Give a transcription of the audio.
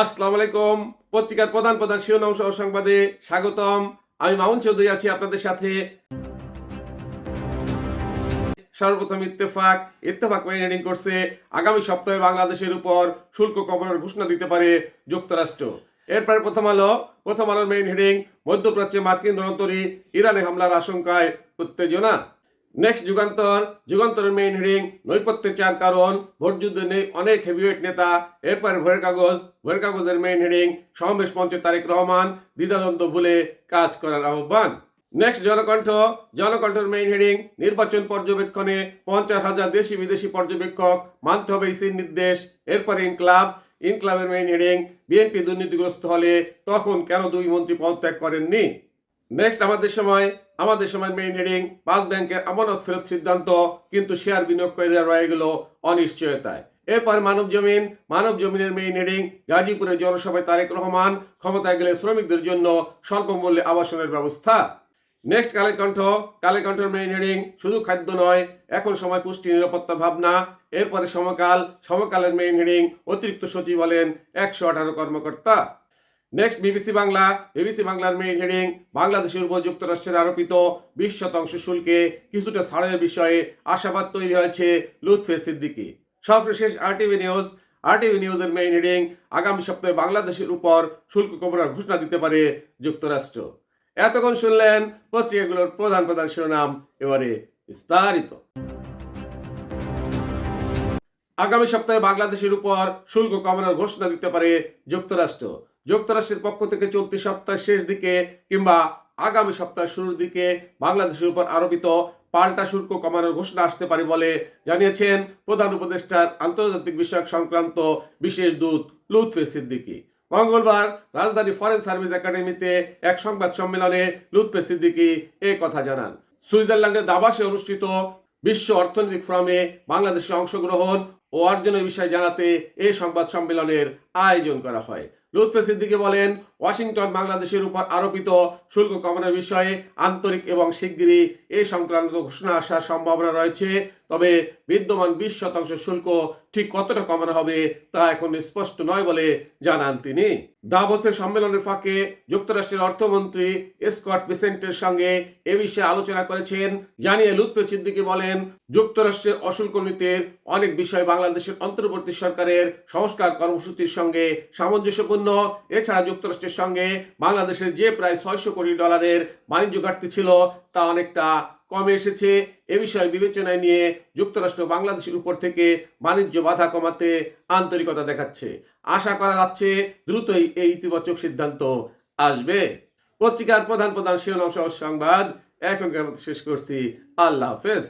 আসসালামু আলাইকুম। পত্রিকার প্রধান প্রধান শিরোনাম সহ সংবাদে স্বাগতম। আমি মামুন চৌধুরী আছি আপনাদের সাথে। সর্বপ্রথম ইত্তেফাক। ইত্তেফাক মেইন করছে আগামী সপ্তাহে বাংলাদেশের উপর শুল্ক কমানোর ঘোষণা দিতে পারে যুক্তরাষ্ট্র। এরপরে প্রথম আলো। প্রথম আলোর মেইন হেডিং মধ্যপ্রাচ্যে মার্কিন রণতরী ইরানে হামলার আশঙ্কায় উত্তেজনা। নেক্সট যুগান্তর যুগান্তরের মেইন হেডিং নৈপথ্যের চার কারণ ভোটযুদ্ধে নেই অনেক হেভিওয়েট নেতা এরপরে ভয়ের কাগজ ভয়ের কাগজের মেইন হেডিং সমাবেশ মঞ্চে তারেক রহমান দ্বিধাদ্বন্দ্ব ভুলে কাজ করার আহ্বান নেক্সট জনকণ্ঠ জনকণ্ঠের মেইন হেডিং নির্বাচন পর্যবেক্ষণে পঞ্চাশ হাজার দেশি বিদেশি পর্যবেক্ষক মানতে হবে ইসির নির্দেশ এরপরে ইনক্লাব ইনক্লাবের মেইন হেডিং বিএনপি দুর্নীতিগ্রস্ত হলে তখন কেন দুই মন্ত্রী পদত্যাগ করেননি নেক্সট আমাদের সময় আমাদের সময় মেইন হেডিং পাঁচ ব্যাংকের আমানত ফেরত সিদ্ধান্ত, কিন্তু শেয়ার বিনিয়োগকারীরা রয়ে গেল অনিশ্চয়তায়। এরপর মানব জমিন, মানব জমিনের মেইন হেডিং গাজীপুরে জনসভায় তারেক রহমান, ক্ষমতায় গেলে শ্রমিকদের জন্য স্বল্প মূল্যে আবাসনের ব্যবস্থা। নেক্সট কালেকণ্ঠ কালেকণ্ঠের মেইন হেডিং শুধু খাদ্য নয়, এখন সময় পুষ্টি নিরাপত্তা ভাবনা। এরপরে সমকাল, সমকালের মেইন হেডিং অতিরিক্ত সচিব হলেন একশো আঠারো কর্মকর্তা। নেক্সট বিবিসি বাংলা বিবিসি বাংলার মেইন হেডিং বাংলাদেশের উপর যুক্তরাষ্ট্রের আরোপিত বিশ শতাংশ শুল্কে কিছুটা ছাড়ের বিষয়ে আশাবাদ তৈরি হয়েছে লুৎফে সিদ্দিকি। সর্বশেষ আরটিভি নিউজ আরটিভি নিউজের মেইন হেডিং আগামী সপ্তাহে বাংলাদেশের উপর শুল্ক কমানোর ঘোষণা দিতে পারে যুক্তরাষ্ট্র। এতক্ষণ শুনলেন পত্রিকাগুলোর প্রধান প্রধান শিরোনাম, এবারে বিস্তারিত। আগামী সপ্তাহে বাংলাদেশের উপর শুল্ক কমানোর ঘোষণা দিতে পারে যুক্তরাষ্ট্র। যুক্তরাষ্ট্রের পক্ষ থেকে চলতি সপ্তাহের শেষ দিকে কিংবা আগামী সপ্তাহের শুরুর দিকে বাংলাদেশের উপর আরোপিত পাল্টা শুল্ক কমানোর ঘোষণা আসতে পারে বলে জানিয়েছেন প্রধান উপদেষ্টার আন্তর্জাতিক বিষয়ক সংক্রান্ত বিশেষ দূত লুৎফে সিদ্দিকী। মঙ্গলবার রাজধানী ফরেন সার্ভিস একাডেমিতে এক সংবাদ সম্মেলনে লুৎফে সিদ্দিকী এ কথা জানান। সুইজারল্যান্ডের দাবাসে অনুষ্ঠিত বিশ্ব অর্থনৈতিক ফোরামে বাংলাদেশের অংশগ্রহণ ও অর্জনের বিষয়ে জানাতে এই সংবাদ সম্মেলনের আয়োজন করা হয়। লুৎফে সিদ্দিকী বলেন, ওয়াশিংটন বাংলাদেশের উপর আরোপিত শুল্ক কমানোর বিষয়ে আন্তরিক এবং শিগগিরই এই সংক্রান্ত ঘোষণা আসার সম্ভাবনা রয়েছে। তবে বিদ্যমান বিশ শতাংশ শুল্ক ঠিক কতটা কমানো হবে তা এখন স্পষ্ট নয় বলে জানান তিনি। দাভোসের সম্মেলনের ফাঁকে যুক্তরাষ্ট্রের অর্থমন্ত্রী স্কট বিসেন্টের সঙ্গে এ বিষয়ে আলোচনা করেছেন। জানিয়ে লুৎফে সিদ্দিকী বলেন, যুক্তরাষ্ট্রের অশুল্ক নীতির অনেক বিষয় বাংলাদেশের অন্তর্বর্তী সরকারের সংস্কার কর্মসূচির সঙ্গে সামঞ্জস্যপূর্ণ। এছাড়া যুক্তরাষ্ট্রের সঙ্গে বাংলাদেশের যে প্রায় ছয়শো কোটি ডলারের বাণিজ্য ঘাটতি ছিল, তা অনেকটা কমে এসেছে। এ বিষয়ে বিবেচনায় নিয়ে যুক্তরাষ্ট্র বাংলাদেশের উপর থেকে বাণিজ্য বাধা কমাতে আন্তরিকতা দেখাচ্ছে। আশা করা যাচ্ছে দ্রুতই এই ইতিবাচক সিদ্ধান্ত আসবে। পত্রিকার প্রধান প্রধান শিরোনাম সহ সংবাদ এখন শেষ করছি। আল্লাহ হাফেজ।